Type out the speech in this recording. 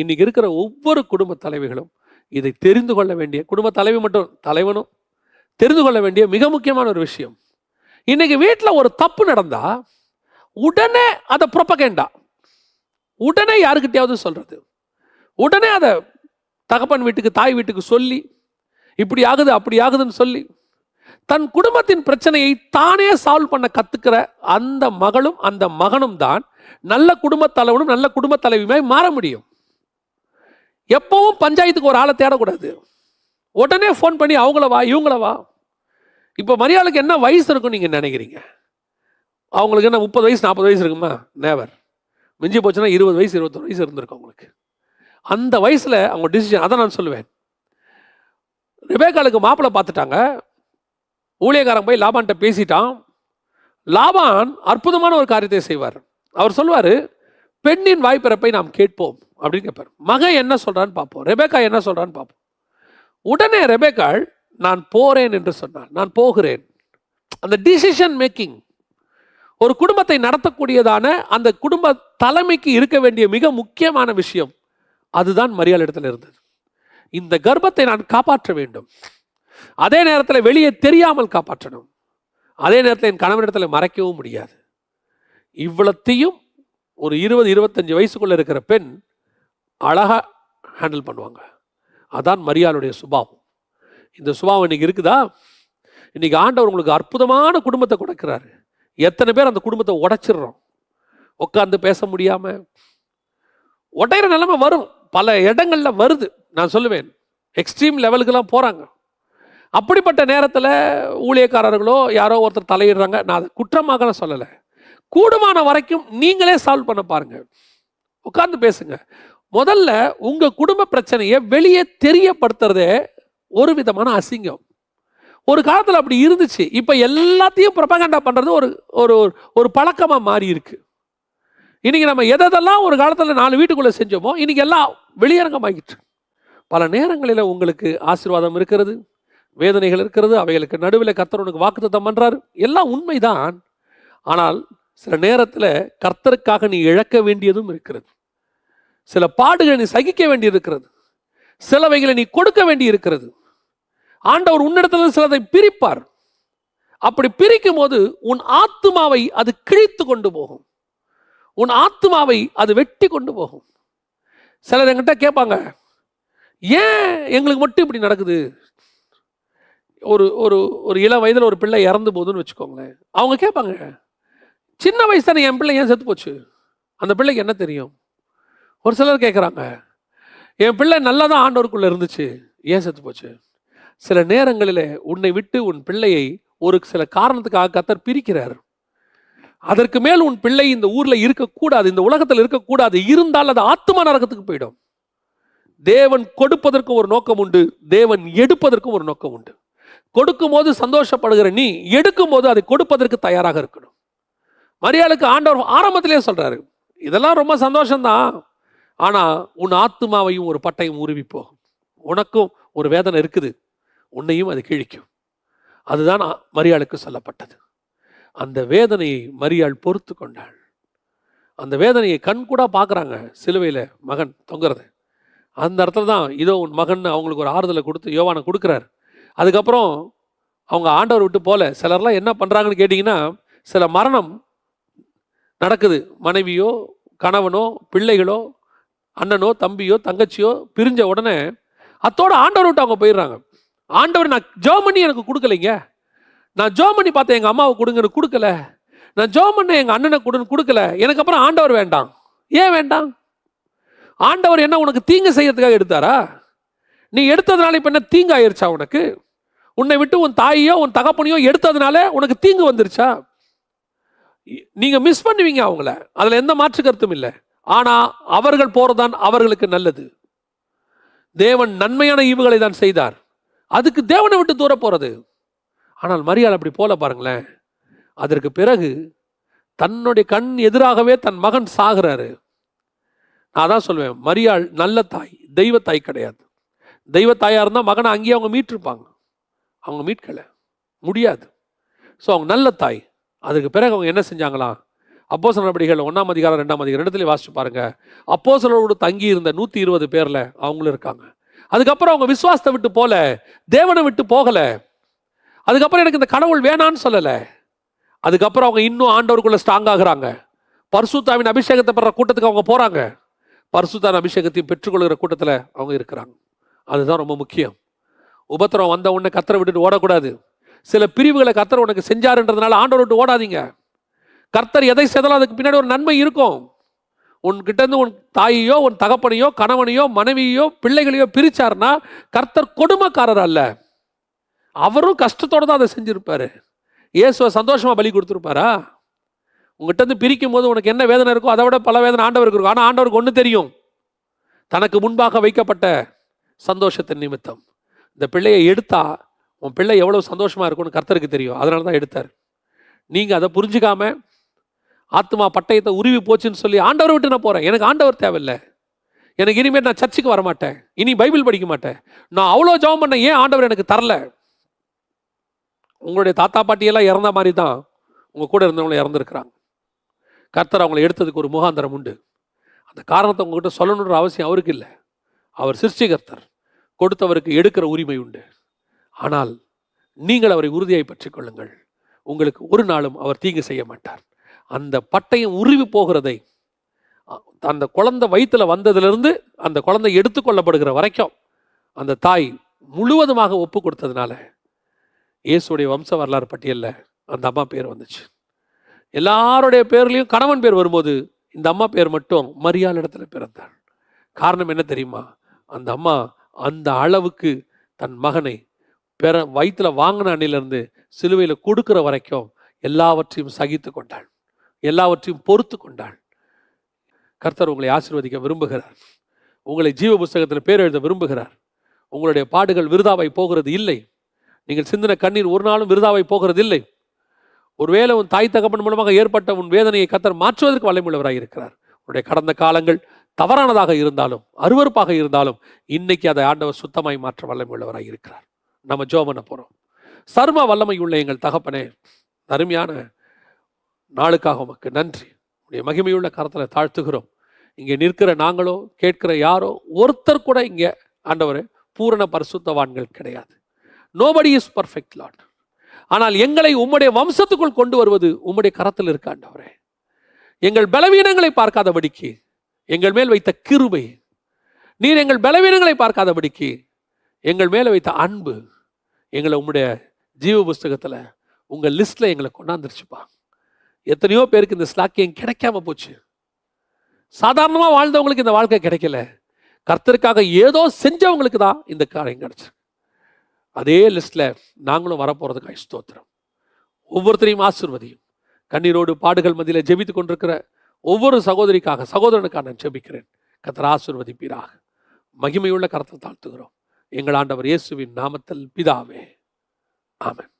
இன்னைக்கு இருக்கிற ஒவ்வொரு குடும்ப தலைவிகளும் இதை தெரிந்து கொள்ள வேண்டிய குடும்ப தலைவி மட்டும் தலைவனும் தெரிந்து கொள்ள வேண்டிய மிக முக்கியமான ஒரு விஷயம். இன்னைக்கு வீட்டில் ஒரு தப்பு நடந்தா உடனே அதை புறப்பகேண்டா உடனே யாருக்கிட்டையாவது சொல்றது? உடனே அதை தகப்பன் வீட்டுக்கு தாய் வீட்டுக்கு சொல்லி இப்படி ஆகுது அப்படி ஆகுதுன்னு சொல்லி தன் குடும்பத்தின் பிரச்சனையை தானே சால்வ் பண்ண கத்துக்கிற அந்த மகளும் அந்த மகனும் தான் நல்ல குடும்பத் தலைவனும் நல்ல குடும்பத் தலைவியுமாய் மாற முடியும். எப்பவும் பஞ்சாயத்துக்கு ஒரு ஆளை தேடக்கூடாது. உடனே ஃபோன் பண்ணி அவங்கள வா இவங்கள வா. இப்போ மரியாளுக்கு என்ன வயசு இருக்கும் நீங்கள் நினைக்கிறீங்க? அவங்களுக்கு என்ன முப்பது வயசு நாற்பது வயசு இருக்குமா? நேவர் மிஞ்சி போச்சுன்னா இருபது வயசு இருபத்தொரு வயசு இருந்திருக்கும் அவங்களுக்கு அந்த வயசில் அவங்க டிசிஷன் அதை நான் சொல்லுவேன். ரிபேக்காலுக்கு மாப்பிள்ளை பார்த்துட்டாங்க. ஊழியக்காரன் போய் லாபான்கிட்ட பேசிட்டான். லாபான் அற்புதமான ஒரு காரியத்தை செய்வார். அவர் சொல்வார் பெண்ணின் வாய்ப்பிறப்பை நாம் கேட்போம். அப்படின்னு கேட்பார் மகன் என்ன சொல்கிறான்னு பார்ப்போம். ரெபேக்கா என்ன சொல்கிறான்னு பார்ப்போம். உடனே ரெபேக்காள் நான் போகிறேன் என்று சொன்னார் நான் போகிறேன். அந்த டிசிஷன் மேக்கிங் ஒரு குடும்பத்தை நடத்தக்கூடியதான அந்த குடும்ப தலைமைக்கு இருக்க வேண்டிய மிக முக்கியமான விஷயம் அதுதான் மரியாதை இடத்துல இருந்தது. இந்த கர்ப்பத்தை நான் காப்பாற்ற வேண்டும். அதே நேரத்தில் வெளியே தெரியாமல் காப்பாற்றணும். அதே நேரத்தில் என் கணவனிடத்தில் மறைக்கவும் முடியாது. இவ்வளத்தையும் ஒரு இருபது இருபத்தஞ்சு வயசுக்குள்ளே இருக்கிற பெண் அழகாக ஹேண்டில் பண்ணுவாங்க. அதான் மரியாளுடைய சுபாவம். இந்த சுபாவம் இன்னைக்கு இருக்குதா? இன்றைக்கி ஆண்டவர் உங்களுக்கு அற்புதமான குடும்பத்தை கொடுக்கிறாரு. எத்தனை பேர் அந்த குடும்பத்தை உடைச்சிடுறோம். உட்காந்து பேச முடியாமல் உடையிற நிலைமை வரும். பல இடங்களில் வருது. நான் சொல்லுவேன். எக்ஸ்ட்ரீம் லெவலுக்கெல்லாம் போகிறாங்க அப்படிப்பட்ட நேரத்தில் ஊழியக்காரர்களோ யாரோ ஒருத்தர் தலையிடுறாங்க. நான் அதை குற்றமாக சொல்லலை. கூடுமான வரைக்கும் நீங்களே சால்வ் பண்ண பாருங்கள் உட்காந்து பேசுங்க. முதல்ல உங்க குடும்ப பிரச்சனையை வெளியே தெரியப்படுத்துறதே ஒரு விதமான அசிங்கம். ஒரு காலத்தில் அப்படி இருந்துச்சு. இப்போ எல்லாத்தையும் ப்ரொபகண்டா பண்ணுறது ஒரு ஒரு ஒரு பழக்கமாக மாறி இருக்கு. இன்னைக்கு நம்ம எதெல்லாம் ஒரு காலத்தில் நாலு வீட்டுக்குள்ளே செஞ்சோமோ இன்றைக்கி எல்லாம் வெளியரங்கமாகிட்டு பல நேரங்களில் உங்களுக்கு ஆசீர்வாதம் இருக்கிறது வேதனைகள் இருக்கிறது அவைகளுக்கு நடுவில் கர்த்தர் உனக்கு வாக்குத்தத்தம் பண்றாரு. எல்லாம் உண்மைதான். ஆனால் சில நேரத்தில் கர்த்தருக்காக நீ இழக்க வேண்டியதும் இருக்கிறது. சில பாடுகளை நீ சகிக்க வேண்டி இருக்கிறது சிலவைகளை நீ கொடுக்க வேண்டி இருக்கிறது ஆண்டவர் உன்னிடத்துல சிலதை பிரிப்பார். அப்படி பிரிக்கும் போது உன் ஆத்துமாவை அது கிழித்து கொண்டு போகும். உன் ஆத்துமாவை அது வெட்டி கொண்டு போகும். சிலர் என்கிட்ட கேட்பாங்க ஏன் எங்களுக்கு மட்டும் இப்படி நடக்குது? ஒரு ஒரு ஒரு இளம் வயதில் ஒரு பிள்ளை இறந்து போகுதுன்னு வச்சுக்கோங்களேன். அவங்க கேட்பாங்க சின்ன வயசு தானே என் பிள்ளை ஏன் செத்து போச்சு? அந்த பிள்ளைக்கு என்ன தெரியும்? ஒரு சிலர் கேட்குறாங்க என் பிள்ளை நல்லா தான் ஆண்டோருக்குள்ளே இருந்துச்சு ஏன் செத்து போச்சு? சில நேரங்களில் உன்னை விட்டு உன் பிள்ளையை ஒரு சில காரணத்துக்காக கத்தர் பிரிக்கிறார். அதற்கு மேல் உன் பிள்ளை இந்த ஊரில் இருக்கக்கூடாது இந்த உலகத்தில் இருக்கக்கூடாது இருந்தால் அது ஆத்மா நரகத்துக்கு போயிடும். தேவன் கொடுப்பதற்கு ஒரு நோக்கம் உண்டு தேவன் எடுப்பதற்கும் ஒரு நோக்கம் உண்டு. கொடுக்கும் போது சந்தோஷப்படுகிற நீ எடுக்கும் போது அதை கொடுப்பதற்கு தயாராக இருக்கணும். மரியாளுக்கு ஆண்டவர் ஆரம்பத்திலே சொல்றாரு இதெல்லாம் ரொம்ப சந்தோஷம்தான் ஆனால் உன் ஆத்துமாவையும் ஒரு பட்டையும் உருவி போகும் உனக்கும் ஒரு வேதனை இருக்குது. உன்னையும் அது கிழிக்கும். அதுதான் மரியாளுக்கு சொல்லப்பட்டது. அந்த வேதனையை மரியாள் பொறுத்து கொண்டாள். அந்த வேதனையை கண் கூட பார்க்குறாங்க சிலுவையில் மகன் தொங்குறது. அந்த இடத்துல தான் இதோ உன் மகன் அவங்களுக்கு ஒரு ஆறுதலை கொடுத்து யோவானை கொடுக்குறாரு. அதுக்கப்புறம் அவங்க ஆண்டவர் விட்டு போல சிலர்லாம் என்ன பண்ணுறாங்கன்னு கேட்டிங்கன்னா சில மரணம் நடக்குது. மனைவியோ கணவனோ பிள்ளைகளோ அண்ணனோ தம்பியோ தங்கச்சியோ பிரிஞ்ச உடனே அத்தோட ஆண்டவர் விட்டு அவங்க போயிடுறாங்க. ஆண்டவர் நான் ஜோம் பண்ணி எனக்கு கொடுக்கலைங்க. நான் ஜோம் பண்ணி பார்த்தேன் எங்கள் அம்மாவை கொடுங்கன்னு கொடுக்கல. நான் ஜோம் பண்ண எங்கள் அண்ணனை கொடுன்னு கொடுக்கல. எனக்கு அப்புறம் ஆண்டவர் வேண்டாம். ஏன் வேண்டாம்? ஆண்டவர் என்ன உனக்கு தீங்கு செய்யறதுக்காக எடுத்தாரா? நீ எடுத்ததுனால இப்போ என்ன தீங்கு ஆயிடுச்சா உனக்கு? உன்னை விட்டு உன் தாயையோ உன் தகப்பனையோ எடுத்ததுனால உனக்கு தீங்கு வந்துருச்சா? நீங்கள் மிஸ் பண்ணுவீங்க அவங்கள. அதில் எந்த மாற்று கருத்தும் இல்லை. ஆனால் அவர்கள் போகிறதான் அவர்களுக்கு நல்லது. தேவன் நன்மையான ஈவுகளை தான் செய்தார். அதுக்கு தேவனை விட்டு தூர போகிறது ஆனால் மரியாள் அப்படி போல பாருங்களேன். அதற்கு பிறகு தன்னுடைய கண் எதிராகவே தன் மகன் சாகிறாரு. நான் தான் சொல்லுவேன் மரியாள் நல்ல தாய் தெய்வ தாய் கிடையாது. தெய்வ இருந்தால் மகனை அங்கேயே அவங்க மீட்டிருப்பாங்க. அவங்க மீட்கலை. முடியாது. ஸோ அவங்க நல்ல தாய். அதுக்கு பிறகு அவங்க என்ன செஞ்சாங்களாம் அப்போஸ் நடவடிக்கைகள் ஒன்றாம் அதிகாரம் ரெண்டாம் அதிகாரம் இடத்துல வாசிச்சு பாருங்க. அப்போஸ்தலரோடு தங்கி இருந்த நூற்றி இருபது பேரில் அவங்களும் இருக்காங்க. அதுக்கப்புறம் அவங்க விசுவாசத்தை விட்டு போகல தேவனை விட்டு போகலை. அதுக்கப்புறம் எனக்கு இந்த கடவுள் வேணான்னு சொல்லலை. அதுக்கப்புறம் அவங்க இன்னும் ஆண்டவருக்குள்ளே ஸ்ட்ராங் ஆகுறாங்க. பர்சுத்தாவின் அபிஷேகத்தை பெற கூட்டத்துக்கு அவங்க போகிறாங்க பரிசுத்தாவின் அபிஷேகத்தையும் பெற்றுக்கொள்கிற கூட்டத்தில் அவங்க இருக்கிறாங்க. அதுதான் ரொம்ப முக்கியம். உபத்திரம் வந்த உடனே கத்தரை விட்டுட்டு ஓடக்கூடாது. சில பிரிவுகளை கத்தரை உனக்கு செஞ்சாருன்றதுனால ஆண்டவர் விட்டு ஓடாதீங்க. கர்த்தர் எதை செய்தாலும் அதுக்கு பின்னாடி ஒரு நன்மை இருக்கும். உன்கிட்டேருந்து உன் தாயையோ உன் தகப்பனையோ கணவனையோ மனைவியோ பிள்ளைகளையோ பிரிச்சாருன்னா கர்த்தர் கொடுமைக்காரர் அல்ல. அவரும் கஷ்டத்தோடு தான் அதை செஞ்சுருப்பார். இயேசுவை சந்தோஷமாக பலி கொடுத்துருப்பாரா? உங்கள்கிட்டருந்து பிரிக்கும் போது உனக்கு என்ன வேதனை இருக்கோ அதை விட பல வேதனை ஆண்டவருக்கு இருக்கும். ஆனால் ஆண்டவருக்கு ஒன்று தெரியும். தனக்கு முன்பாக வைக்கப்பட்ட சந்தோஷத்தின் நிமித்தம். இந்த பிள்ளையை எடுத்தா உன் பிள்ளை எவ்வளோ சந்தோஷமாக இருக்கும்னு கர்த்தருக்கு தெரியும். அதனால தான் எடுத்தார். நீங்கள் அதை புரிஞ்சுக்காம ஆத்மா பட்டயத்தை உருவி போச்சுன்னு சொல்லி ஆண்டவரை விட்டு நான் போகிறேன் எனக்கு ஆண்டவர் தேவையில்லை. எனக்கு இனிமேல் நான் சர்ச்சுக்கு வர மாட்டேன். இனி பைபிள் படிக்க மாட்டேன். நான் அவ்வளோ ஜெபம் பண்ண ஏன் ஆண்டவர் எனக்கு தரல? உங்களுடைய தாத்தா பாட்டியெல்லாம் இறந்த மாதிரி தான் உங்கள் கூட இருந்தவங்களும் இறந்துருக்குறாங்க. கர்த்தர் அவங்களை எடுத்ததுக்கு ஒரு முகாந்திரம் உண்டு. அந்த காரணத்தை உங்ககிட்ட சொல்லணுன்ற அவசியம் அவருக்கு இல்லை. அவர் சிருஷ்டிகர்த்தர். கொடுத்தவருக்கு எடுக்கிற உரிமை உண்டு. ஆனால் நீங்கள் அவரை உறுதியாய் பெற்றுக்கொள்ளுங்கள். உங்களுக்கு ஒரு நாளும் அவர் தீங்கு செய்ய மாட்டார். அந்த பட்டயம் உருவி போகிறதை அந்த குழந்தை வயிற்றில் வந்ததிலிருந்து அந்த குழந்தை எடுத்துக்கொள்ளப்படுகிற வரைக்கும் அந்த தாய் முழுவதுமாக ஒப்பு கொடுத்ததுனால இயேசுடைய வம்ச வரலாறு பட்டியலில் அந்த அம்மா பேர் வந்துச்சு. எல்லாருடைய பேர்லேயும் கணவன் பேர் வரும்போது இந்த அம்மா பேர் மட்டும் மரியாள் இடத்துல பிறந்தாள். காரணம் என்ன தெரியுமா? அந்த அம்மா அந்த அளவுக்கு தன் மகனை பெற வயிற்றுல வாங்கின அணிலிருந்து சிலுவையில் கொடுக்குற வரைக்கும் எல்லாவற்றையும் சகித்து கொண்டாள். எல்லாவற்றையும் பொறுத்து கொண்டாள். கர்த்தர் உங்களை ஆசீர்வதிக்க விரும்புகிறார். உங்களை ஜீவ புஸ்தகத்தில் பேர் எழுத விரும்புகிறார். உங்களுடைய பாடுகள் விருதாவை போகிறது இல்லை. நீங்கள் சிந்தின கண்ணீர் ஒரு நாளும் விருதாவை போகிறது இல்லை. ஒருவேளை உன் தாய் தகப்பன் மூலமாக ஏற்பட்ட உன் வேதனையை கத்தர் மாற்றுவதற்கு வல்லமுள்ளவராக இருக்கிறார். உன்னுடைய கடந்த காலங்கள் தவறானதாக இருந்தாலும் அருவருப்பாக இருந்தாலும் இன்னைக்கு அதை ஆண்டவர் சுத்தமாய் மாற்ற வல்லமுள்ளவராக இருக்கிறார். நம்ம ஜோமனை போகிறோம் சர்ம வல்லமை உள்ள எங்கள் தகப்பனே அருமையான நாளுக்காக உமக்கு நன்றி. உடைய மகிமையுள்ள கரத்தில் தாழ்த்துகிறோம். இங்கே நிற்கிற நாங்களோ கேட்கிற யாரோ ஒருத்தர் கூட இங்கே ஆண்டவர் பூரண பரிசுத்தவான்கள் கிடையாது. நோபடி இஸ் பர்ஃபெக்ட் லாட் ஆனால் எங்களை உம்முடைய வம்சத்துக்குள் கொண்டு வருவது உம்முடைய கரத்தில் இருக்க ஆண்டவரே. எங்கள் பலவீனங்களை பார்க்காதபடிக்கு எங்கள் மேல் வைத்த கிருபை. நீர் எங்கள் பலவீனங்களை பார்க்காதபடிக்கு எங்கள் மேலே வைத்த அன்பு எங்களை உம்முடைய ஜீவ புஸ்தகத்தில் உங்கள் லிஸ்ட்டில் எங்களை கொண்டாந்துருச்சுப்பா. எத்தனையோ பேருக்கு இந்த ஸ்லாக்கியம் கிடைக்காம போச்சு? சாதாரணமாக வாழ்ந்தவங்களுக்கு இந்த வாழ்க்கை கிடைக்கல. கர்த்தருக்காக ஏதோ செஞ்சவங்களுக்கு தான் இந்த காரியம் கிடச்சி. அதே லிஸ்ட்டில் நாங்களும் வரப்போகிறதுக்காக ஸ்தோத்திரம். ஒவ்வொருத்தரையும் ஆசிர்வதியும். கண்ணீரோடு பாடுகள் மத்தியில் ஜெபித்து கொண்டிருக்கிற ஒவ்வொரு சகோதரிக்காக சகோதரனுக்காக நான் ஜெபிக்கிறேன். கத்தர் ஆசிர்வதிப்பீராக. மகிமையுள்ள கருத்தை தாழ்த்துகிறோம். எங்கள் ஆண்டவர் இயேசுவின் நாமத்தில் பிதாவே. ஆமன்.